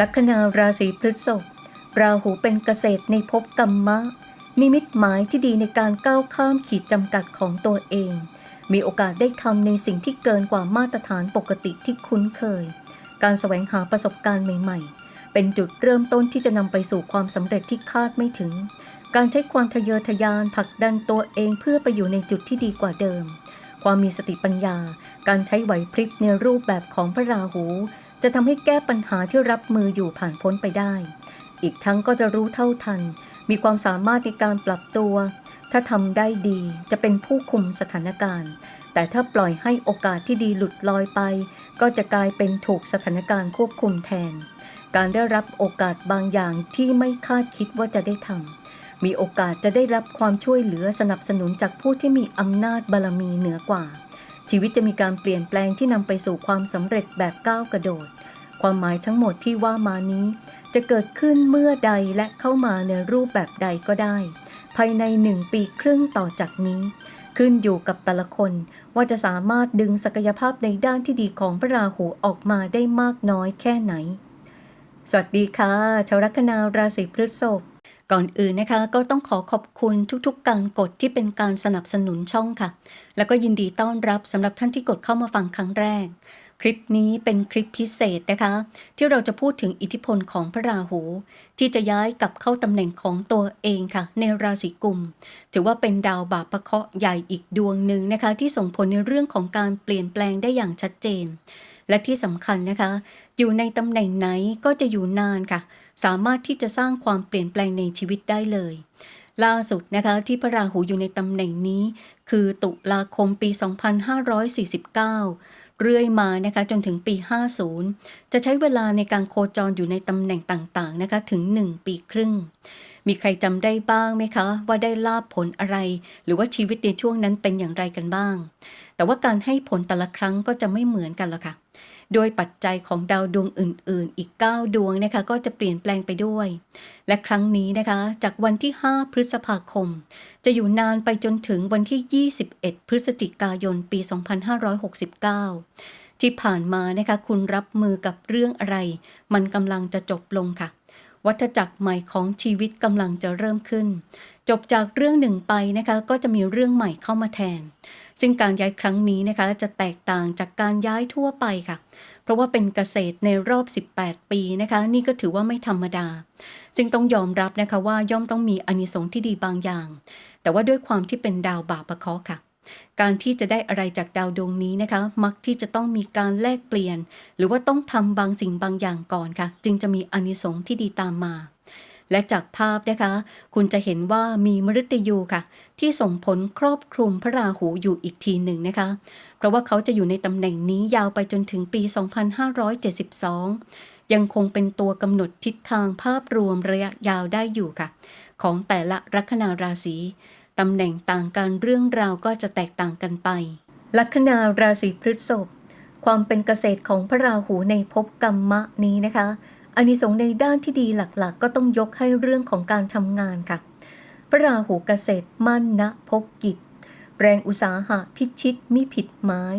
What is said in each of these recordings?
ลัคนาราศีพฤษภราหูเป็นเกษตรในภพกรรมะ นิมิตหมายที่ดีในการก้าวข้ามขีดจำกัดของตัวเอง มีโอกาสได้ทำในสิ่งที่เกินกว่ามาตรฐานปกติที่คุ้นเคย การแสวงหาประสบการณ์ใหม่ ๆ เป็นจุดเริ่มต้นที่จะนำไปสู่ความสำเร็จที่คาดไม่ถึง การใช้ความทะเยอทะยานผลักดันตัวเองเพื่อไปอยู่ในจุดที่ดีกว่าเดิม ความมีสติปัญญา การใช้ไหวพริบในรูปแบบของพระราหู จะทำให้แก้ปัญหาที่รับมืออยู่ผ่านพ้นไปได้ อีกทั้งก็จะรู้เท่าทัน มีความสามารถในการปรับตัว ถ้าทำได้ดีจะเป็นผู้คุมสถานการณ์ แต่ถ้าปล่อยให้โอกาสที่ดีหลุดลอยไป ก็จะกลายเป็นถูกสถานการณ์ควบคุมแทน การได้รับโอกาสบางอย่างที่ไม่คาดคิดว่าจะได้ทำมีโอกาสจะได้รับความช่วยเหลือสนับสนุนจากผู้ที่มีอำนาจบารมีเหนือกว่า ชีวิตจะมีการเปลี่ยนแปลงที่นำไปสู่ความสำเร็จแบบก้าวกระโดด ความหมายทั้งหมดที่ว่ามานี้ จะเกิดขึ้นเมื่อใดและเข้ามาในรูปแบบใดก็ได้ ภายในหนึ่งปีครึ่งต่อจากนี้ ขึ้นอยู่กับแต่ละคนว่าจะสามารถดึงศักยภาพในด้านที่ดีของพระราหูออกมาได้มากน้อยแค่ไหน สวัสดีค่ะชาวลัคนาราศีพฤษภ ก่อนอื่นนะคะก็ต้องขอขอบคุณทุกๆ การกดที่เป็นการสนับสนุนช่องค่ะ แล้วก็ยินดีต้อนรับสำหรับท่านที่กดเข้ามาฟังครั้งแรก คลิปนี้เป็นคลิปพิเศษนะคะ ที่เราจะพูดถึงอิทธิพลของพระราหู ที่จะย้ายกลับเข้าตำแหน่งของตัวเองค่ะ ในราศีกุม ถือว่าเป็นดาวบาปะเคาะใหญ่อีกดวงหนึ่งนะคะ ที่ส่งผลในเรื่องของการเปลี่ยนแปลงได้อย่างชัดเจน และที่สำคัญนะคะ อยู่ในตำแหน่งไหนก็จะอยู่นานค่ะ สามารถที่จะสร้างความเปลี่ยนแปลงในชีวิตได้เลย ล่าสุดนะคะที่พระราหูอยู่ในตำแหน่งนี้ คือตุลาคมปี 2549เรื่อยมานะคะจนถึงปี 50 จะใช้เวลาในการโคจรอยู่ในตำแหน่งต่างๆนะคะถึง 1 ปีครึ่ง มีใครจำได้บ้างไหมคะ ว่าได้ลาบผลอะไร หรือว่าชีวิตในช่วงนั้นเป็นอย่างไรกันบ้าง แต่ว่าการให้ผลแต่ละครั้งก็จะไม่เหมือนกันละค่ะ โดยปัจจัยของดาวดวงอื่น ๆ อีก 9 ดวงนะคะก็จะเปลี่ยนแปลงไปด้วย และครั้งนี้นะคะ จากวันที่ 5 พฤษภาคม จะอยู่นานไปจนถึงวันที่ 21 พฤศจิกายน ปี 2569 ที่ผ่านมานะคะคุณรับมือกับเรื่องอะไร มันกำลังจะจบลงค่ะ วัฏจักรใหม่ของชีวิตกำลังจะเริ่มขึ้น จบจากเรื่องหนึ่งไปนะคะก็จะมีเรื่องใหม่เข้ามาแทน ซึ่งการย้ายครั้งนี้นะคะจะแตกต่างจากการย้ายทั่วไปค่ะ เพราะว่าเป็นเกษตรในรอบ 18 ปีนะคะ นี่ก็ถือว่าไม่ธรรมดาซึ่งต้องยอมรับนะคะว่าย่อมต้องมีอนิสงส์ที่ดีบางอย่าง แต่ว่าด้วยความที่เป็นดาวบาปะเคาะค่ะการที่จะได้อะไรจากดาวดวงนี้นะคะ มักที่จะต้องมีการแลกเปลี่ยน หรือว่าต้องทำบางสิ่งบางอย่างก่อนค่ะ จึงจะมีอนิสงส์ที่ดีตามมา และจากภาพนะคะ คุณจะเห็นว่ามีมฤตยูค่ะ ที่ส่งผลครอบคลุมพระราหูอยู่อีกทีหนึ่งนะคะ เพราะว่าเขาจะอยู่ในตำแหน่งนี้ยาวไปจนถึงปี 2572 ยังคงเป็นตัวกำหนดทิศทางภาพรวมระยะยาวได้อยู่ค่ะ ของแต่ละลัคนาราศีตำแหน่งต่างกันเรื่องราวก็จะแตกต่างกันไป ลัคนาราศีพฤษภความเป็นเกษตรของพระราหูในภพกรรมะนี้นะคะ อานิสงส์ในด้านที่ดีหลักๆ ก็ต้องยกให้เรื่องของการทำงานค่ะ พระราหูเกษตรมั่นนะพบกิจ แรงอุตสาหะพิชิตมิผิดหมาย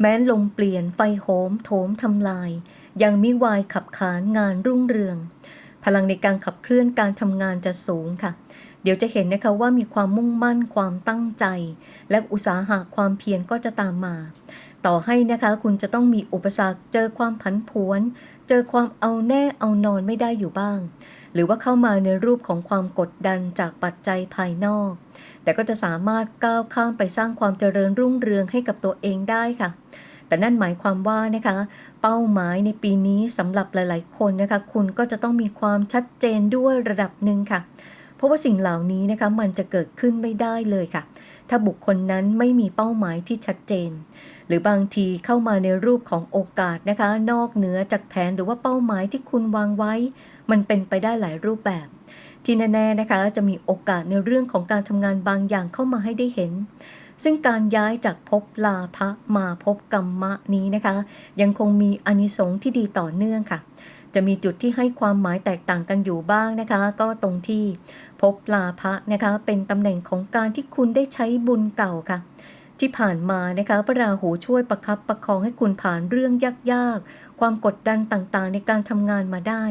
แม้นลมเปลี่ยนไฟโหมโถมทำลาย ยังมิวายขับขานงานรุ่งเรือง พลังในการขับเคลื่อนการทำงานจะสูงค่ะ เดี๋ยวจะเห็นนะคะว่ามีความมุ่งมั่นความตั้งใจ และอุตสาหะความเพียรก็จะตามมา ต่อให้นะคะคุณจะต้องมีอุปสรรคเจอความผันผวน เจอความเอาแน่เอานอนไม่ได้อยู่บ้าง หรือว่าเข้ามาในรูปของความกดดันจากปัจจัยภายนอก แต่ก็จะสามารถก้าวข้ามไปสร้างความเจริญรุ่งเรืองให้กับตัวเองได้ค่ะแต่นั่นหมายความว่านะคะเป้าหมายในปีนี้สำหรับหลาย ๆ คนนะคะคุณก็จะต้องมีความชัดเจนด้วยระดับหนึ่งค่ะ เพราะว่าสิ่งเหล่านี้นะคะมันจะเกิดขึ้นไม่ได้เลยค่ะ ถ้าบุคคลนั้นไม่มีเป้าหมายที่ชัดเจน หรือบางทีเข้ามาในรูปของโอกาสนะคะ นอกเหนือจากแผนหรือว่าเป้าหมายที่คุณวางไว้ มันเป็นไปได้หลายรูปแบบที่แน่ๆนะคะจะมีโอกาสในเรื่องของการทำงานบางอย่างเข้ามาให้ได้เห็น ซึ่งการย้ายจากภพลาภะมาภพกรรมะนี้นะคะ ยังคงมีอานิสงส์ที่ดีต่อเนื่องค่ะ จะมีจุดที่ให้ความหมายแตกต่างกันอยู่บ้างนะคะ ก็ตรงที่ภพลาภะนะคะ เป็นตำแหน่งของการที่คุณได้ใช้บุญเก่าค่ะ ที่ผ่านมานะคะพระราหูช่วยประคับประคองให้คุณผ่านเรื่องยากๆ ความกดดันต่างๆ ในการทำงานมาได้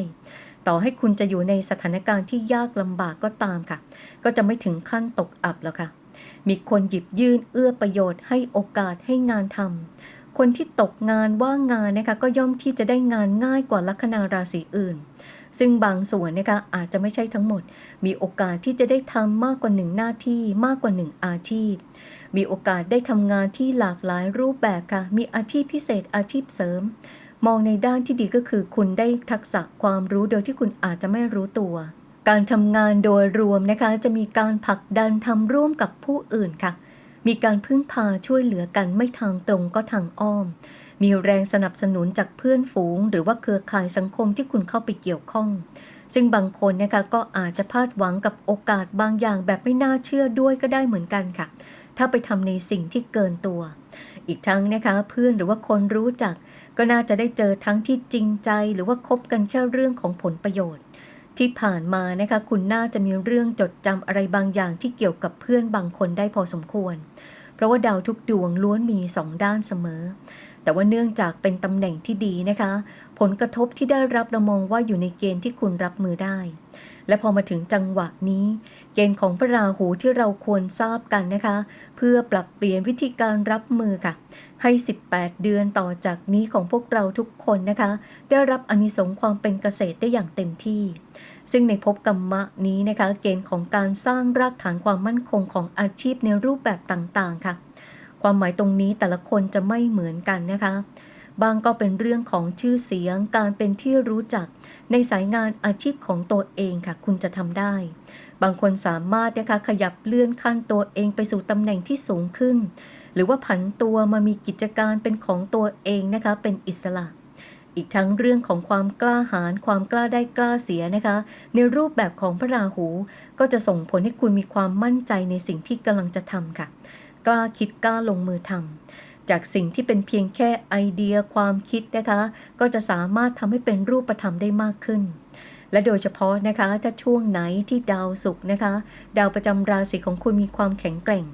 ต่อให้คุณจะอยู่ในสถานการณ์ที่ยากลำบากก็ตามค่ะ ก็จะไม่ถึงขั้นตกอับแล้วค่ะ มีคนหยิบยื่นเอื้อประโยชน์ให้โอกาสให้งานทำ คนที่ตกงานว่างงานนะคะก็ย่อมที่จะได้งานง่ายกว่าลัคนาราศีอื่น ซึ่งบางส่วนนะคะอาจจะไม่ใช่ทั้งหมด มีโอกาสที่จะได้ทำมากกว่าหนึ่งหน้าที่มากกว่าหนึ่งอาชีพ มีโอกาสได้ทำงานที่หลากหลายรูปแบบค่ะ มีอาชีพพิเศษอาชีพเสริม มองในด้านที่ดีก็คือคุณได้ทักษะความรู้โดยที่คุณอาจจะไม่รู้ตัวการทำงานโดยรวมนะคะจะมีการผลักดันทำร่วมกับผู้อื่นค่ะ มีการพึ่งพาช่วยเหลือกันไม่ทางตรงก็ทางอ้อม มีแรงสนับสนุนจากเพื่อนฝูง หรือว่าเครือข่ายสังคมที่คุณเข้าไปเกี่ยวข้อง ซึ่งบางคนนะคะก็อาจจะพลาดหวังกับโอกาสบางอย่างแบบไม่น่าเชื่อด้วยก็ได้เหมือนกันค่ะ ถ้าไปทำในสิ่งที่เกินตัว อีกทั้งนะคะเพื่อนหรือว่าคนรู้จัก ก็น่าจะได้เจอทั้งที่จริงใจ หรือว่าคบกันแค่เรื่องของผลประโยชน์ ที่ผ่านมานะคะคุณน่าจะมีเรื่องจดจำอะไรบางอย่างที่เกี่ยวกับเพื่อนบางคนได้พอสมควร เพราะว่าดาวทุกดวงล้วนมีสองด้านเสมอ แต่ว่าเนื่องจากเป็นตำแหน่งที่ดีนะคะ ผลกระทบที่ได้รับเรามองว่าอยู่ในเกณฑ์ที่คุณรับมือได้ และพอมาถึงจังหวะนี้ เกณฑ์ของพระราหูที่เราควรทราบกันนะคะ เพื่อปรับเปลี่ยนวิธีการรับมือค่ะ ให้ 18 เดือนต่อจากนี้ของพวกเราทุกคนนะคะ ได้รับอนิสงส์ความเป็นเกษตรได้อย่างเต็มที่ ซึ่งในภพกรรมะนี้นะคะ เกณฑ์ของการสร้างรากฐานความมั่นคงของอาชีพในรูปแบบต่างๆ ค่ะ ความหมายตรงนี้แต่ละคนจะไม่เหมือนกันนะคะบางก็เป็นเรื่องของชื่อเสียง การเป็นที่รู้จัก ในสายงานอาชีพของตัวเองค่ะ คุณจะทำได้ บางคนสามารถนะคะขยับเลื่อนขั้นตัวเองไปสู่ตำแหน่งที่สูงขึ้น หรือว่าผันตัวมามีกิจการเป็นของตัวเองนะคะ เป็นอิสระ อีกทั้งเรื่องของความกล้าหาญความกล้าได้กล้าเสียนะคะ ในรูปแบบของพระราหู ก็จะส่งผลให้คุณมีความมั่นใจในสิ่งที่กำลังจะทำค่ะ กล้าคิดกล้าลงมือทำจากสิ่งที่เป็นเพียงแค่ไอเดียความคิดนะคะ ก็จะสามารถทำให้เป็นรูปธรรมได้มากขึ้น และโดยเฉพาะนะคะถ้าช่วงไหนที่ดาวศุกร์นะคะ ดาวประจำราศีของคุณมีความแข็งแกร่ง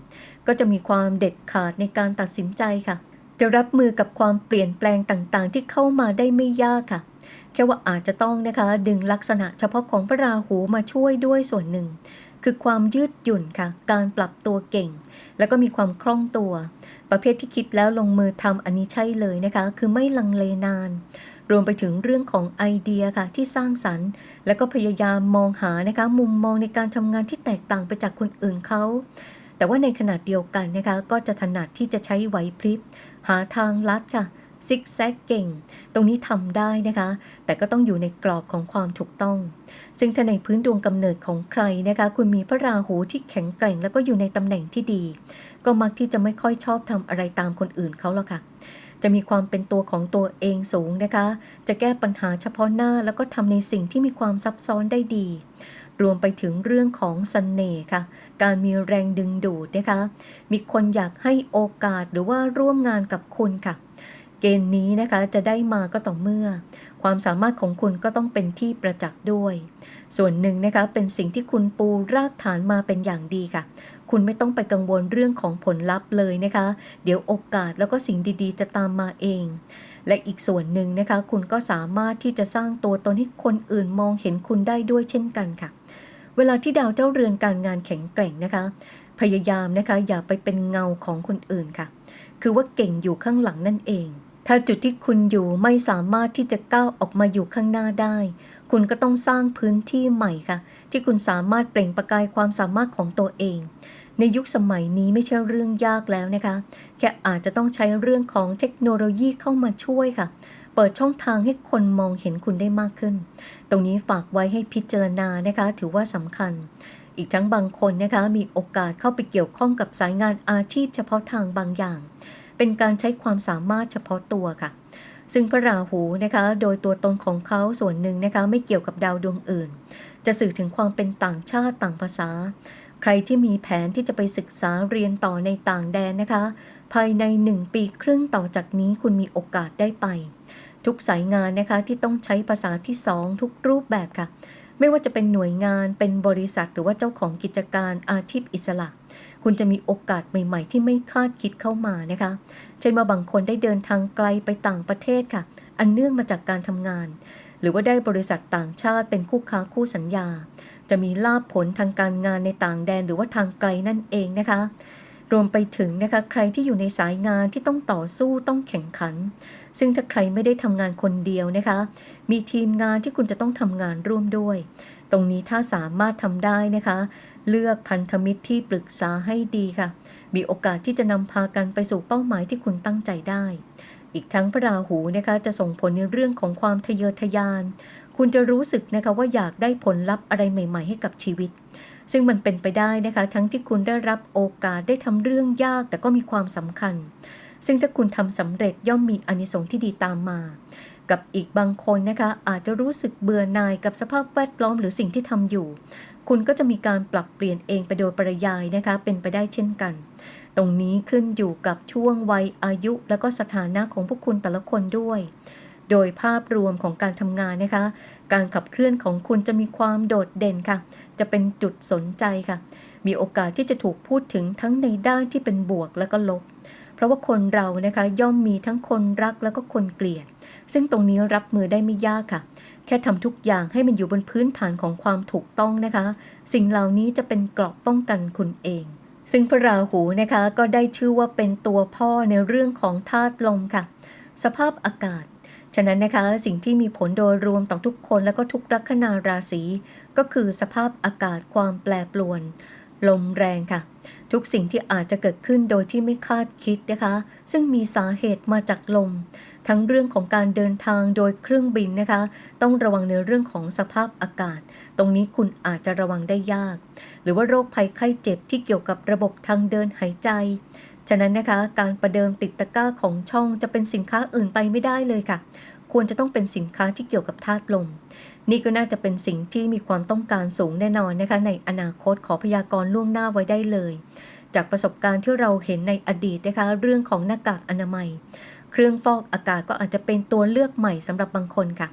ก็จะมีความเด็ดขาดในการตัดสินใจค่ะจะรับมือกับความเปลี่ยนแปลงต่างๆ ที่เข้ามาได้ไม่ยากค่ะ แค่ว่าอาจจะต้องนะคะ ดึงลักษณะเฉพาะของพระราหูมาช่วยด้วยส่วนหนึ่ง คือความยืดหยุ่นค่ะ การปรับตัวเก่ง แล้วก็มีความคล่องตัว ประเภทที่คิดแล้วลงมือทำอันนี้ใช่เลยนะคะ คือไม่ลังเลนาน รวมไปถึงเรื่องของไอเดียค่ะที่สร้างสรรค์ แล้วก็พยายามมองหานะคะมุมมองในการทำงานที่แตกต่างไปจากคนอื่นเขาแต่ว่าในขณะเดียวกันนะคะก็จะถนัดที่จะใช้ไหวพริบ หาทางลัดค่ะ ซิกแซกเก่ง ตรงนี้ทำได้นะคะ แต่ก็ต้องอยู่ในกรอบของความถูกต้อง ซึ่งถ้าในพื้นดวงกำเนิดของใครนะคะ คุณมีพระราหูที่แข็งแกร่ง แล้วก็อยู่ในตำแหน่งที่ดี ก็มักที่จะไม่ค่อยชอบทำอะไรตามคนอื่นเขาหรอกค่ะจะมีความเป็นตัวของตัวเองสูงนะคะ จะแก้ปัญหาเฉพาะหน้าแล้วก็ทำในสิ่งที่มีความซับซ้อนได้ดี รวมไปถึงเรื่องของสเสน่ห์ค่ะ การมีแรงดึงดูดนะคะ มีคนอยากให้โอกาสหรือว่าร่วมงานกับคุณค่ะ เกณฑ์นี้นะคะจะได้มาก็ต่อเมื่อ ความสามารถของคุณก็ต้องเป็นที่ประจักษ์ด้วย ส่วนหนึ่งนะคะเป็นสิ่งที่คุณปูรากฐานมาเป็นอย่างดีค่ะ คุณไม่ต้องไปกังวลเรื่องของผลลัพธ์เลยนะคะ เดี๋ยวโอกาสแล้วก็สิ่งดีๆ จะตามมาเอง และอีกส่วนหนึ่งนะคะ คุณก็สามารถที่จะสร้างตัวตนให้คนอื่นมองเห็นคุณได้ด้วยเช่นกันค่ะ เวลาที่ดาวเจ้าเรือนการงานแข็งแกร่งนะคะ พยายามนะคะอย่าไปเป็นเงาของคนอื่นค่ะ คือว่าเก่งอยู่ข้างหลังนั่นเอง ถ้าจุดที่คุณอยู่ไม่สามารถที่จะก้าวออกมาอยู่ข้างหน้าได้ คุณก็ต้องสร้างพื้นที่ใหม่ค่ะ ที่คุณสามารถเปล่งประกายความสามารถของตัวเอง ในยุคสมัยนี้ไม่ใช่เรื่องยากแล้วนะคะ แค่อาจจะต้องใช้เรื่องของเทคโนโลยีเข้ามาช่วยค่ะ เปิดช่องทางให้คนมองเห็นคุณได้มากขึ้น ตรงนี้ฝากไว้ให้พิจารณานะคะ ถือว่าสำคัญอีกทั้งบางคนนะคะมีโอกาสเข้าไปเกี่ยวข้องกับสายงานอาชีพเฉพาะทางบางอย่าง เป็นการใช้ความสามารถเฉพาะตัวค่ะ ซึ่งพระราหูนะคะ โดยตัวตนของเขาส่วนหนึ่งนะคะไม่เกี่ยวกับดาวดวงอื่น จะสื่อถึงความเป็นต่างชาติต่างภาษา ใครที่มีแผนที่จะไปศึกษาเรียนต่อในต่างแดนนะคะ ภายในหนึ่งปีครึ่งต่อจากนี้คุณมีโอกาสได้ไป ทุกสายงานนะคะที่ต้องใช้ภาษาที่สองทุกรูปแบบค่ะ ไม่ว่าจะเป็นหน่วยงานเป็นบริษัทหรือว่าเจ้าของกิจการอาชีพอิสระ คุณจะมีโอกาสใหม่ ๆ ที่ไม่คาดคิดเข้ามานะคะ เช่นว่าบางคนได้เดินทางไกลไปต่างประเทศค่ะ อันเนื่องมาจากการทำงาน หรือว่าได้บริษัทต่างชาติเป็นคู่ค้าคู่สัญญา จะมีลาภผลทางการงานในต่างแดนหรือว่าทางไกลนั่นเองนะคะ รวมไปถึงนะคะใครที่อยู่ในสายงานที่ต้องต่อสู้ต้องแข่งขัน ซึ่งถ้าใครไม่ได้ทำงานคนเดียวนะคะ มีทีมงานที่คุณจะต้องทำงานร่วมด้วย ตรงนี้ถ้าสามารถทำได้นะคะ เลือกพันธมิตรที่ปรึกษาให้ดีค่ะ มีโอกาสที่จะนำพากันไปสู่เป้าหมายที่คุณตั้งใจได้ อีกทั้งพระราหูนะคะจะส่งผลในเรื่องของความทะเยอทะยาน คุณจะรู้สึกนะคะว่าอยากได้ผลลัพธ์อะไรใหม่ ๆ ให้กับชีวิต ซึ่งมันเป็นไปได้นะคะ ทั้งที่คุณได้รับโอกาสได้ทำเรื่องยากแต่ก็มีความสำคัญ ซึ่งถ้าคุณทำสำเร็จย่อมมีอานิสงส์ที่ดีตามมา กับอีกบางคนนะคะอาจจะรู้สึกเบื่อหน่ายกับสภาพแวดล้อมหรือสิ่งที่ทำอยู่ คุณก็จะมีการปรับเปลี่ยนเองไปโดยปริยายนะคะเป็นไปได้เช่นกัน ตรงนี้ขึ้นอยู่กับช่วงวัยอายุ และก็สถานะของพวกคุณแต่ละคนด้วย โดยภาพรวมของการทำงานนะคะ การขับเคลื่อนของคุณจะมีความโดดเด่นค่ะ จะเป็นจุดสนใจค่ะ มีโอกาสที่จะถูกพูดถึงทั้งในด้านที่เป็นบวกและก็ลบ เพราะว่าคนเรานะคะย่อมมีทั้งคนรักแล้วก็คนเกลียด ซึ่งตรงนี้รับมือได้ไม่ยากค่ะ แค่ทำทุกอย่างให้มันอยู่บนพื้นฐานของความถูกต้องนะคะ สิ่งเหล่านี้จะเป็นเกราะป้องกันคุณเอง ซึ่งพระราหูนะคะก็ได้ชื่อว่าเป็นตัวพ่อในเรื่องของธาตุลมค่ะ สภาพอากาศฉะนั้นนะคะสิ่งที่มีผลโดยรวมต่อทุกคนและก็ทุกลัคนาราศีก็คือสภาพอากาศความแปรปรวน ลมแรงค่ะ ทุกสิ่งที่อาจจะเกิดขึ้นโดยที่ไม่คาดคิดนะคะ ซึ่งมีสาเหตุมาจากลม ทั้งเรื่องของการเดินทางโดยเครื่องบินนะคะ ต้องระวังในเรื่องของสภาพอากาศ ตรงนี้คุณอาจจะระวังได้ยาก หรือว่าโรคภัยไข้เจ็บที่เกี่ยวกับระบบทางเดินหายใจ ฉะนั้นนะคะ การประเดิมติดตะกร้าของช่องจะเป็นสินค้าอื่นไปไม่ได้เลยค่ะ ควรจะต้องเป็นสินค้าที่เกี่ยวกับธาตุลม นี่ก็น่าจะเป็นสิ่งที่มีความต้องการสูงแน่นอนนะคะ ในอนาคตขอพยากรณ์ล่วงหน้าไว้ได้เลยจากประสบการณ์ที่เราเห็นในอดีตนะคะเรื่องของหน้ากากอนามัย เครื่องฟอกอากาศก็อาจจะเป็นตัวเลือกใหม่สำหรับบางคนค่ะ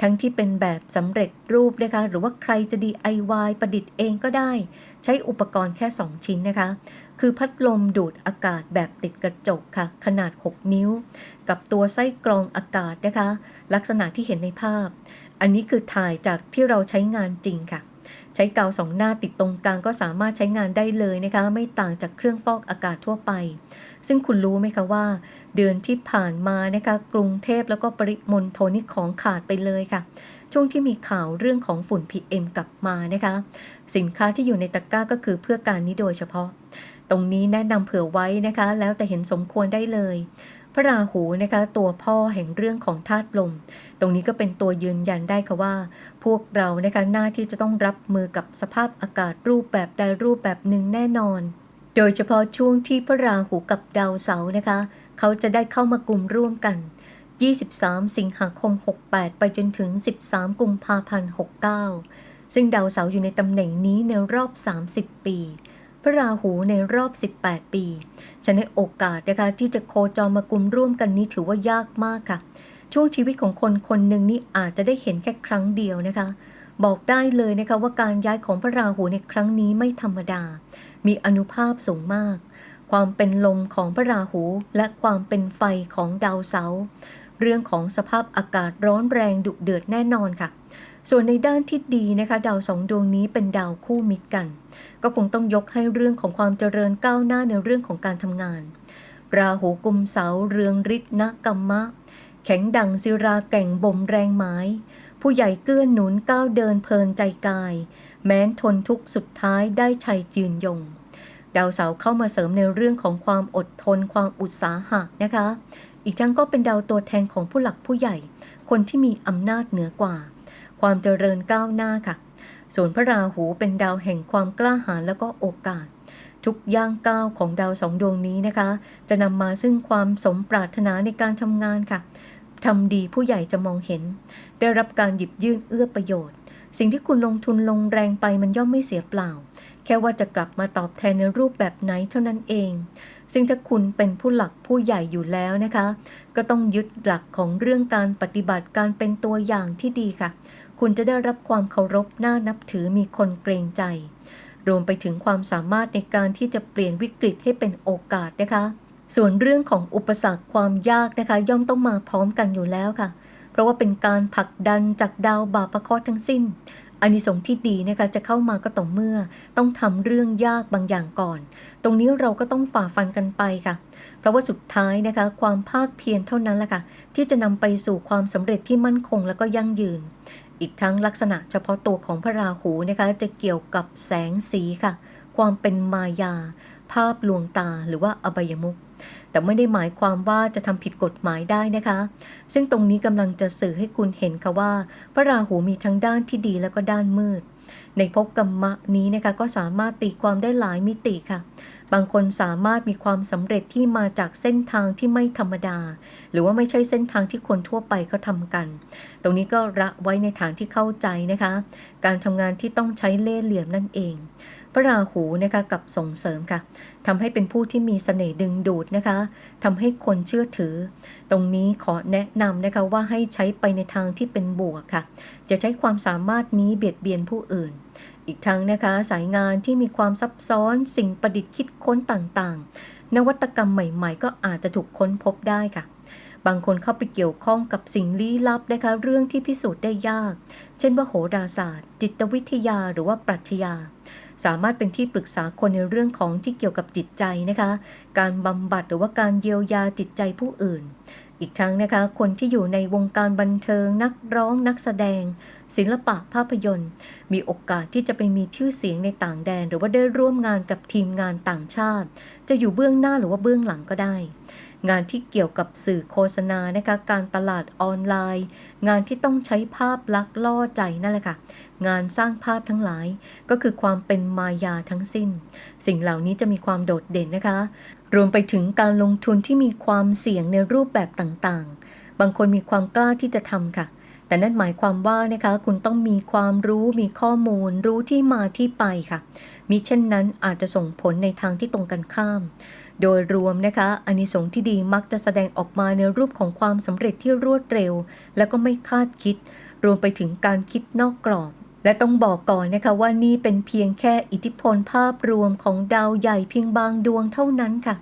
ทั้งที่เป็นแบบสำเร็จรูปนะคะ หรือว่าใครจะ DIY ประดิษฐ์เองก็ได้ ใช้อุปกรณ์แค่ 2 ชิ้นนะคะ คือพัดลมดูดอากาศแบบติดกระจกค่ะ ขนาด 6 นิ้ว กับตัวไส้กรองอากาศนะคะ ลักษณะที่เห็นในภาพ อันนี้คือถ่ายจากที่เราใช้งานจริงค่ะ ใช้กาวสองหน้าติดตรงกลางก็สามารถใช้งานได้เลยนะคะ ไม่ต่างจากเครื่องฟอกอากาศทั่วไป ซึ่งคุณรู้ไหมคะว่า เดือนที่ผ่านมานะคะกรุงเทพแล้วก็ปริมณฑลนี่ของขาดไปเลยค่ะ ช่วงที่มีข่าวเรื่องของฝุ่น PM กลับมานะคะ สินค้าที่อยู่ในตะกร้าก็คือเพื่อการนี้โดยเฉพาะ ตรงนี้แนะนำเผื่อไว้นะคะ แล้วแต่เห็นสมควรได้เลย พระราหูนะคะตัวพ่อแห่งเรื่องของธาตุลม ตรงนี้ก็เป็นตัวยืนยันได้ค่ะว่า พวกเรานะคะหน้าที่จะต้องรับมือกับสภาพอากาศรูปแบบใดรูปแบบหนึ่งแน่นอน โดยเฉพาะช่วงที่พระราหูกับดาวเสาร์นะคะ เขาจะได้เข้ามากลุ่มร่วมกัน 23 สิงหาคม 68 ไปจนถึง 13 กุมภาพันธ์ 69 ซึ่งดาวเสาร์อยู่ในตำแหน่งนี้ในรอบ 30 ปี พระราหูในรอบ 18 ปีฉะนั้นโอกาสนะคะที่จะโคจรมากุมร่วมกันนี้ถือว่ายากมากค่ะ ช่วงชีวิตของคนคนหนึ่งนี่อาจจะได้เห็นแค่ครั้งเดียวนะคะ บอกได้เลยนะคะว่าการย้ายของพระราหูในครั้งนี้ไม่ธรรมดา มีอนุภาพสูงมาก ความเป็นลมของพระราหูและความเป็นไฟของดาวเสาร์เรื่องของสภาพอากาศร้อนแรงดุเดือดแน่นอนค่ะ ส่วนในด้านที่ดีนะคะดาวสองดวงนี้เป็นดาวคู่มิตรกัน ก็คงต้องยกให้เรื่องของความเจริญก้าวหน้าในเรื่องของการทำงาน ราหูกุมเสาเรืองฤทธิ์นกรรมะ แข็งดังศิราแก่งบ่มแรงไม้ ผู้ใหญ่เกื้อนหนุนก้าวเดินเพลินใจกาย แม้นทนทุกข์สุดท้ายได้ชัยยืนยง ดาวเสาเข้ามาเสริมในเรื่องของความอดทนความอุตสาหะนะคะ อีกทั้งก็เป็นดาวตัวแทนของผู้หลักผู้ใหญ่ คนที่มีอำนาจเหนือกว่า ความเจริญก้าวหน้าค่ะ ส่วนพระราหูเป็นดาวแห่งความกล้าหาญแล้วก็โอกาส ทุกย่างก้าวของดาวสองดวงนี้นะคะ จะนำมาซึ่งความสมปรารถนาในการทำงานค่ะทำดีผู้ใหญ่จะมองเห็น ได้รับการหยิบยื่นเอื้อประโยชน์ สิ่งที่คุณลงทุนลงแรงไปมันย่อมไม่เสียเปล่า แค่ว่าจะกลับมาตอบแทนในรูปแบบไหนเท่านั้นเอง ซึ่งถ้าคุณเป็นผู้หลักผู้ใหญ่อยู่แล้วนะคะ ก็ต้องยึดหลักของเรื่องการปฏิบัติการเป็นตัวอย่างที่ดีค่ะ คุณจะได้รับความเคารพน่านับถือมีคนเกรงใจ รวมไปถึงความสามารถในการที่จะเปลี่ยนวิกฤตให้เป็นโอกาสนะคะ ส่วนเรื่องของอุปสรรคความยากนะคะ ย่อมต้องมาพร้อมกันอยู่แล้วค่ะ เพราะว่าเป็นการผลักดันจากดาวบาปะเคราะทั้งสิ้นอานิสงส์ที่ดีนะคะจะเข้ามาก็ต่อเมื่อ ต้องทำเรื่องยากบางอย่างก่อน ตรงนี้เราก็ต้องฝ่าฟันกันไปค่ะ เพราะว่าสุดท้ายนะคะ ความภาคเพียรเท่านั้นแหละค่ะ ที่จะนำไปสู่ความสำเร็จที่มั่นคงแล้วก็ยั่งยืน อีกทั้งลักษณะเฉพาะตัวของพระราหูนะคะจะเกี่ยวกับแสงสีค่ะ ความเป็นมายา ภาพลวงตาหรือว่าอบายมุขแต่ไม่ได้หมายความว่าจะทำผิดกฎหมายได้นะคะ ซึ่งตรงนี้กำลังจะสื่อให้คุณเห็นค่ะว่า พระราหูมีทั้งด้านที่ดีแล้วก็ด้านมืด ในภพกรรมะนี้นะคะก็สามารถตีความได้หลายมิติค่ะ บางคนสามารถมีความสำเร็จที่มาจากเส้นทางที่ไม่ธรรมดา หรือว่าไม่ใช่เส้นทางที่คนทั่วไปเขาทำกัน ตรงนี้ก็ระไว้ในฐานที่เข้าใจนะคะ การทำงานที่ต้องใช้เล่ห์เหลี่ยมนั่นเอง พระราหูนะคะกับส่งเสริมค่ะทำให้เป็นผู้ที่มีเสน่ห์ดึงดูดนะคะทำให้คนเชื่อถือ ตรงนี้ขอแนะนำนะคะว่าให้ใช้ไปในทางที่เป็นบวกค่ะ จะใช้ความสามารถนี้เบียดเบียนผู้อื่น อีกทั้งนะคะสายงานที่มีความซับซ้อนสิ่งประดิษฐ์คิดค้นต่างๆ นวัตกรรมใหม่ๆ ก็อาจจะถูกค้นพบได้ค่ะ บางคนเข้าไปเกี่ยวข้องกับสิ่งลี้ลับนะคะเรื่องที่พิสูจน์ได้ยาก เช่นว่าโหราศาสตร์ จิตวิทยาหรือว่าปรัชญา สามารถเป็นที่ปรึกษาคนในเรื่องของที่เกี่ยวกับจิตใจนะคะ การบำบัดหรือว่าการเยียวยาจิตใจผู้อื่น อีกทั้งนะคะ คนที่อยู่ในวงการบันเทิงนักร้องนักแสดง ศิลปะภาพยนตร์ มีโอกาสที่จะไปมีชื่อเสียงในต่างแดน หรือว่าได้ร่วมงานกับทีมงานต่างชาติ จะอยู่เบื้องหน้าหรือว่าเบื้องหลังก็ได้ งานที่เกี่ยวกับสื่อโฆษณานะคะการตลาดออนไลน์ งานที่ต้องใช้ภาพลักษณ์ล่อใจนั่นแหละค่ะ งานสร้างภาพทั้งหลาย ก็คือความเป็นมายาทั้งสิ้น สิ่งเหล่านี้จะมีความโดดเด่นนะคะ รวมไปถึงการลงทุนที่มีความเสี่ยงในรูปแบบต่างๆ บางคนมีความกล้าที่จะทำค่ะแต่นั่นหมายความว่านะคะคุณต้องมีความรู้มีข้อมูล รู้ที่มาที่ไปค่ะ มิเช่นนั้นอาจจะส่งผลในทางที่ตรงกันข้าม โดยรวมนะคะอานิสงส์ที่ดีมักจะแสดงออกมาในรูปของความสำเร็จที่รวดเร็ว และก็ไม่คาดคิด รวมไปถึงการคิดนอกกรอบ และต้องบอกก่อนนะคะว่านี่เป็นเพียงแค่อิทธิพลภาพรวมของดาวใหญ่เพียงบางดวงเท่านั้นค่ะ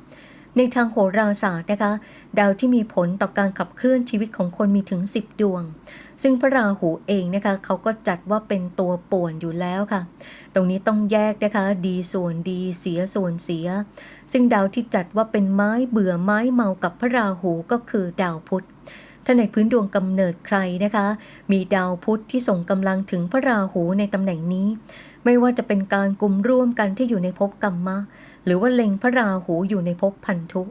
ในทางโหราศาสตร์นะคะ ดาวที่มีผลต่อการขับเคลื่อนชีวิตของคนมีถึง 10 ดวง ซึ่งพระราหูเองนะคะเขาก็จัดว่าเป็นตัวป่วนอยู่แล้วค่ะ ตรงนี้ต้องแยกนะคะดีส่วนดีเสียส่วนเสีย ซึ่งดาวที่จัดว่าเป็นไม้เบื่อไม้เมากับพระราหูก็คือดาวพุธถ้าในพื้นดวงกำเนิดใครนะคะ มีดาวพุธที่ส่งกำลังถึงพระราหูในตำแหน่งนี้ ไม่ว่าจะเป็นการกลุ่มร่วมกันที่อยู่ในภพกรรมะ หรือว่าเล็งพระราหูอยู่ในภพพันธุ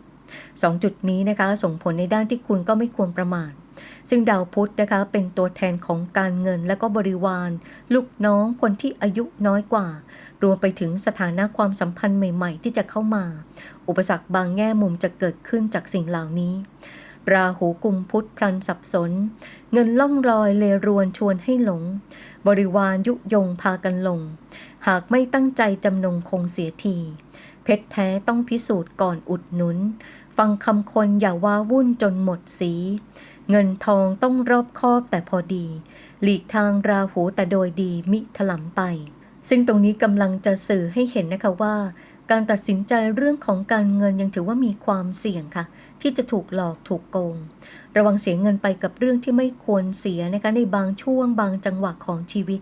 สองจุดนี้นะคะส่งผลในด้านที่คุณก็ไม่ควรประมาทซึ่งดาวพุธนะคะเป็นตัวแทนของการเงินและก็บริวาร ลูกน้องคนที่อายุน้อยกว่า รวมไปถึงสถานะความสัมพันธ์ใหม่ๆ ที่จะเข้ามา อุปสรรคบางแง่มุมจะเกิดขึ้นจากสิ่งเหล่านี้ ราหูกุมพุธพลันสับสน เงินล่องลอยเลรวนชวนให้หลง บริวารยุยงพากันลง หากไม่ตั้งใจจำนงคงเสียที เพชรแท้ต้องพิสูจน์ก่อนอุดหนุน ฟังคำคนอย่าว้าวุ่นจนหมดสี เงินทองต้องรอบคอบแต่พอดี หลีกทางราหูแต่โดยดีมิถลำไป ซึ่งตรงนี้กำลังจะสื่อให้เห็นนะคะว่า การตัดสินใจเรื่องของการเงินยังถือว่ามีความเสี่ยงค่ะ ที่จะถูกหลอกถูกโกง ระวังเสียเงินไปกับเรื่องที่ไม่ควรเสียนะคะในบางช่วงบางจังหวะของชีวิต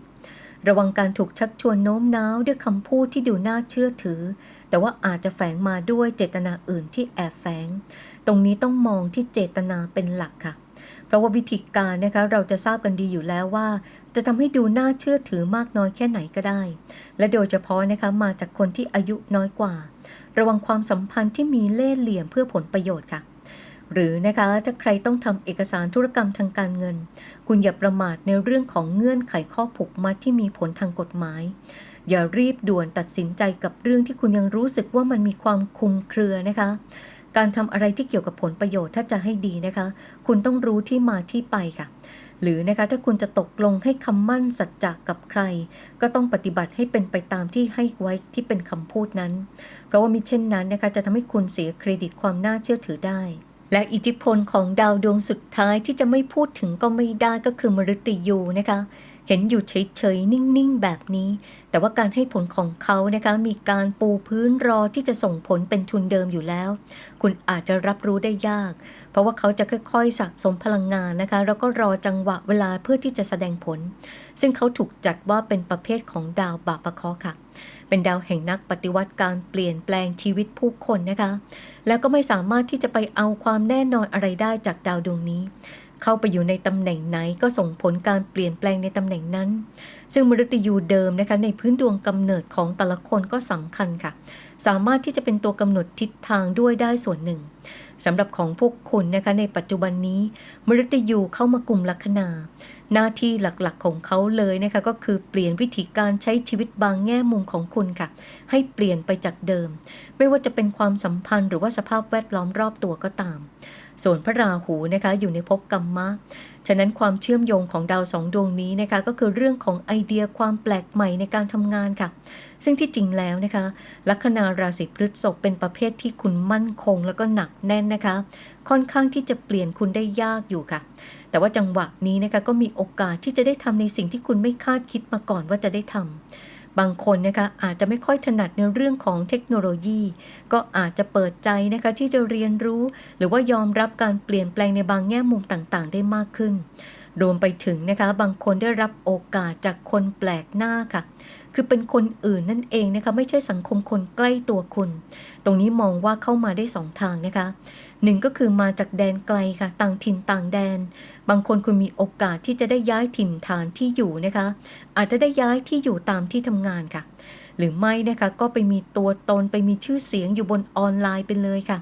ระวังการถูกชักชวนโน้มน้าวด้วยคำพูดที่ดูน่าเชื่อถือ แต่ว่าอาจจะแฝงมาด้วยเจตนาอื่นที่แอบแฝง ตรงนี้ต้องมองที่เจตนาเป็นหลักค่ะ เพราะว่าวิธีการนะคะเราจะทราบกันดีอยู่แล้วว่า จะทำให้ดูน่าเชื่อถือมากน้อยแค่ไหนก็ได้ และโดยเฉพาะนะคะมาจากคนที่อายุน้อยกว่า ระวังความสัมพันธ์ที่มีเล่ห์เหลี่ยมเพื่อผลประโยชน์ค่ะ หรือนะคะถ้าใครต้องทำเอกสารธุรกรรมทางการเงิน คุณอย่าประมาทในเรื่องของเงื่อนไขข้อผูกมัดที่มีผลทางกฎหมาย อย่ารีบด่วนตัดสินใจกับเรื่องที่คุณยังรู้สึกว่ามันมีความคลุมเครือนะคะ การทำอะไรที่เกี่ยวกับผลประโยชน์ถ้าจะให้ดีนะคะ คุณต้องรู้ที่มาที่ไปค่ะ หรือนะคะถ้าคุณจะตกลงให้คำมั่นสัจจะกับใคร ก็ต้องปฏิบัติให้เป็นไปตามที่ให้ไว้ที่เป็นคำพูดนั้น เพราะว่ามิเช่นนั้นนะคะจะทำให้คุณเสียเครดิตความน่าเชื่อถือได้ และอิทธิพลของดาวดวงสุดท้ายที่จะไม่พูดถึงก็ไม่ได้ก็คือมฤตยูนะคะ เห็นอยู่เฉยๆ นิ่งๆ แบบนี้ แต่ว่าการให้ผลของเขานะคะมีการปูพื้นรอที่จะส่งผลเป็นทุนเดิมอยู่แล้ว คุณอาจจะรับรู้ได้ยาก เพราะว่าเขาจะค่อยๆสะสมพลังงานนะคะ แล้วก็รอจังหวะเวลาเพื่อที่จะแสดงผล ซึ่งเขาถูกจัดว่าเป็นประเภทของดาวบาปะเคาะค่ะ เป็นดาวแห่งนักปฏิวัติการเปลี่ยนแปลงชีวิตผู้คนนะคะ แล้วก็ไม่สามารถที่จะไปเอาความแน่นอนอะไรได้จากดาวดวงนี้ เข้าไปอยู่ในตำแหน่งไหนก็ส่งผลการเปลี่ยนแปลงในตำแหน่งนั้น ซึ่งมฤตยูเดิมนะคะในพื้นดวงกำเนิดของแต่ละคนก็สำคัญค่ะ สามารถที่จะเป็นตัวกำหนดทิศทางด้วยได้ส่วนหนึ่งสำหรับของพวกคุณนะคะในปัจจุบันนี้ มฤตยูเข้ามากลุ่มลัคนา หน้าที่หลักๆของเขาเลยนะคะก็คือเปลี่ยนวิธีการใช้ชีวิตบางแง่มุมของคุณค่ะ ให้เปลี่ยนไปจากเดิม ไม่ว่าจะเป็นความสัมพันธ์หรือว่าสภาพแวดล้อมรอบตัวก็ตาม ส่วนพระราหูนะคะอยู่ในภพกัมมะ ฉะนั้นความเชื่อมโยงของดาวสองดวงนี้นะคะก็คือเรื่องของไอเดียความแปลกใหม่ในการทำงานค่ะ ซึ่งที่จริงแล้วนะคะลัคนาราศีพฤษภเป็นประเภทที่คุณมั่นคงแล้วก็หนักแน่นนะคะ ค่อนข้างที่จะเปลี่ยนคุณได้ยากอยู่ค่ะ แต่ว่าจังหวะนี้นะคะก็มีโอกาสที่จะได้ทำในสิ่งที่คุณไม่คาดคิดมาก่อนว่าจะได้ทำ บางคนนะคะอาจจะไม่ค่อยถนัดในเรื่องของเทคโนโลยี ก็อาจจะเปิดใจนะคะที่จะเรียนรู้ หรือว่ายอมรับการเปลี่ยนแปลงในบางแง่มุมต่างๆ ได้มากขึ้น รวมไปถึงนะคะบางคนได้รับโอกาสจากคนแปลกหน้าค่ะ คือเป็นคนอื่นนั่นเองนะคะไม่ใช่สังคมคนใกล้ตัวคุณ ตรงนี้มองว่าเข้ามาได้สองทางนะคะหนึ่งก็คือมาจากแดนไกลค่ะ ต่างถิ่นต่างแดน บางคนคุณมีโอกาสที่จะได้ย้ายถิ่นฐานที่อยู่นะคะ อาจจะได้ย้ายที่อยู่ตามที่ทำงานค่ะ หรือไม่นะคะก็ไปมีตัวตนไปมีชื่อเสียงอยู่บนออนไลน์ไปเลยค่ะ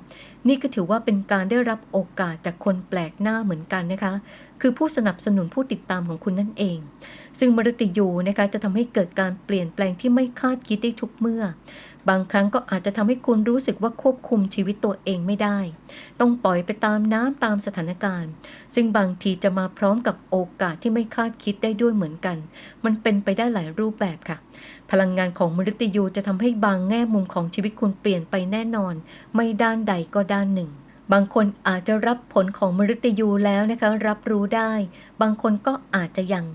นี่ก็ถือว่าเป็นการได้รับโอกาสจากคนแปลกหน้าเหมือนกันนะคะ คือผู้สนับสนุนผู้ติดตามของคุณนั่นเอง ซึ่งมรติยูนะคะจะทำให้เกิดการเปลี่ยนแปลงที่ไม่คาดคิดได้ทุกเมื่อ บางครั้งก็อาจจะทำให้คุณรู้สึกว่าควบคุมชีวิตตัวเองไม่ได้ ต้องปล่อยไปตามน้ำตามสถานการณ์ ซึ่งบางทีจะมาพร้อมกับโอกาสที่ไม่คาดคิดได้ด้วยเหมือนกัน มันเป็นไปได้หลายรูปแบบค่ะ พลังงานของมฤตยูจะทำให้บางแง่มุมของชีวิตคุณเปลี่ยนไปแน่นอน ไม่ด้านใดก็ด้านหนึ่งบางคนอาจจะรับผลของมฤตยูแล้วนะคะ รับรู้ได้ บางคนก็อาจจะยัง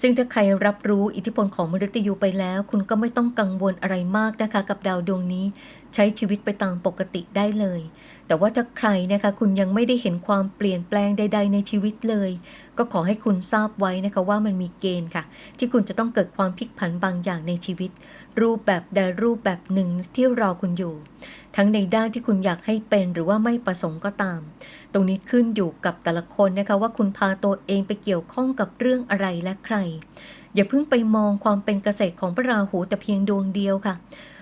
ซึ่งถ้าใครรับรู้อิทธิพลของมฤตยูไปแล้ว คุณก็ไม่ต้องกังวลอะไรมากนะคะ กับดาวดวงนี้ ใช้ชีวิตไปตามปกติได้เลย แต่ว่าถ้าใครนะคะคุณยังไม่ได้เห็นความเปลี่ยนแปลงใด ๆ ในชีวิตเลย ก็ขอให้คุณทราบไว้นะคะว่ามันมีเกณฑ์ค่ะ ที่คุณจะต้องเกิดความพลิกผันบางอย่างในชีวิต รูปแบบใดรูปแบบหนึ่งที่รอคุณอยู่ ทั้งในด้านที่คุณอยากให้เป็นหรือว่าไม่ประสงค์ก็ตาม ตรงนี้ขึ้นอยู่กับแต่ละคนนะคะว่าคุณพาตัวเองไปเกี่ยวข้องกับเรื่องอะไรและใคร อย่าเพิ่งไปมองความเป็นเกษตรของพระราหูแต่เพียงดวงเดียวค่ะ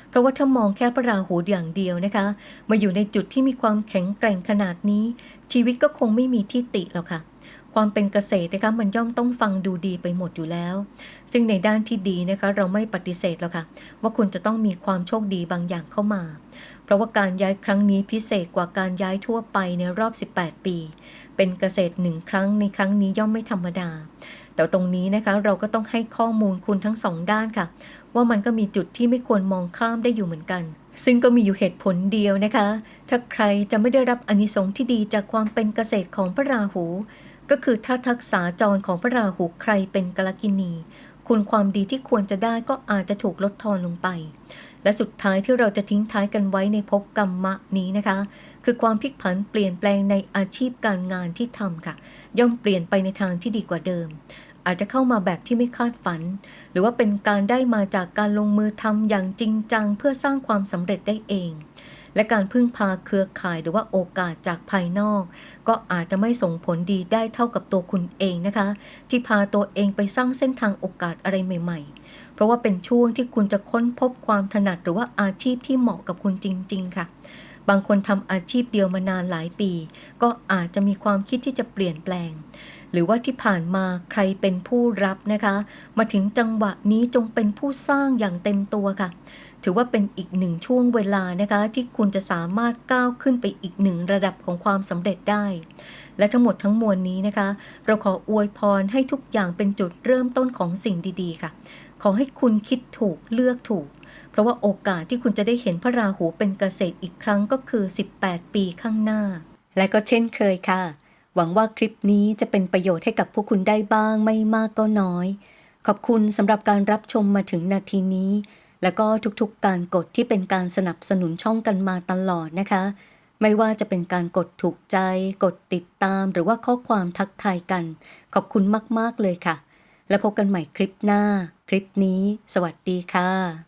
เพราะว่าถ้ามองแค่พระราหูอย่างเดียวนะคะ มาอยู่ในจุดที่มีความแข็งแกร่งขนาดนี้ ชีวิตก็คงไม่มีที่ติหรอกค่ะความเป็นเกษตรนะคะมันย่อมต้องฟังดูดีไปหมดอยู่แล้ว ซึ่งในด้านที่ดีนะคะเราไม่ปฏิเสธหรอกค่ะ ว่าคุณจะต้องมีความโชคดีบางอย่างเข้ามา เพราะว่าการย้ายครั้งนี้พิเศษกว่าการย้ายทั่วไปในรอบ 18 ปี เป็นเกษตรหนึ่งครั้งในครั้งนี้ย่อมไม่ธรรมดา แต่ตรงนี้นะคะเราก็ต้องให้ข้อมูลคุณทั้งสองด้านค่ะ ว่ามันก็มีจุดที่ไม่ควรมองข้ามได้อยู่เหมือนกัน ซึ่งก็มีอยู่เหตุผลเดียวนะคะ ถ้าใครจะไม่ได้รับอนิสงส์ที่ดีจากความเป็นเกษตรของพระราหู ก็คือถ้าทักษะจรของพระราหูใครเป็นกลกินีคุณความดีที่ควรจะได้ก็อาจจะถูกลดทอนลงไป และสุดท้ายที่เราจะทิ้งท้ายกันไว้ในภพกรรมะนี้นะคะ คือความพลิกผันเปลี่ยนแปลงในอาชีพการงานที่ทำค่ะ ย่อมเปลี่ยนไปในทางที่ดีกว่าเดิม อาจจะเข้ามาแบบที่ไม่คาดฝัน หรือว่าเป็นการได้มาจากการลงมือทำอย่างจริงจัง เพื่อสร้างความสำเร็จได้เองและการพึ่งพาเครือข่ายหรือว่าโอกาสจากภายนอก ก็อาจจะไม่ส่งผลดีได้เท่ากับตัวคุณเองนะคะ ที่พาตัวเองไปสร้างเส้นทางโอกาสอะไรใหม่ ๆ เพราะว่าเป็นช่วงที่คุณจะค้นพบความถนัดหรือว่าอาชีพที่เหมาะกับคุณจริง ๆ ค่ะ บางคนทำอาชีพเดียวมานานหลายปี ก็อาจจะมีความคิดที่จะเปลี่ยนแปลง หรือว่าที่ผ่านมาใครเป็นผู้รับนะคะ มาถึงจังหวะนี้จงเป็นผู้สร้างอย่างเต็มตัวค่ะถือว่าเป็นอีกหนึ่งช่วงเวลานะคะ ที่คุณจะสามารถก้าวขึ้นไปอีกหนึ่งระดับของความสำเร็จได้ และทั้งหมดทั้งมวลนี้นะคะ เราขออวยพรให้ทุกอย่างเป็นจุดเริ่มต้นของสิ่งดี ๆ ค่ะ ขอให้คุณคิดถูกเลือกถูก เพราะว่าโอกาสที่คุณจะได้เห็นพระราหูเป็นเกษตรอีกครั้งก็คือ 18 ปีข้างหน้า และก็เช่นเคยค่ะ หวังว่าคลิปนี้จะเป็นประโยชน์ให้กับผู้คุณได้บ้างไม่มากก็น้อย ขอบคุณสำหรับการรับชมมาถึงนาทีนี้ แล้วก็ทุกๆการกดที่เป็นการสนับสนุนช่องกันมาตลอดนะคะ ไม่ว่าจะเป็นการกดถูกใจ กดติดตาม หรือว่าข้อความทักทายกัน ขอบคุณมากๆเลยค่ะ แล้วพบกันใหม่คลิปหน้า คลิปนี้ สวัสดีค่ะ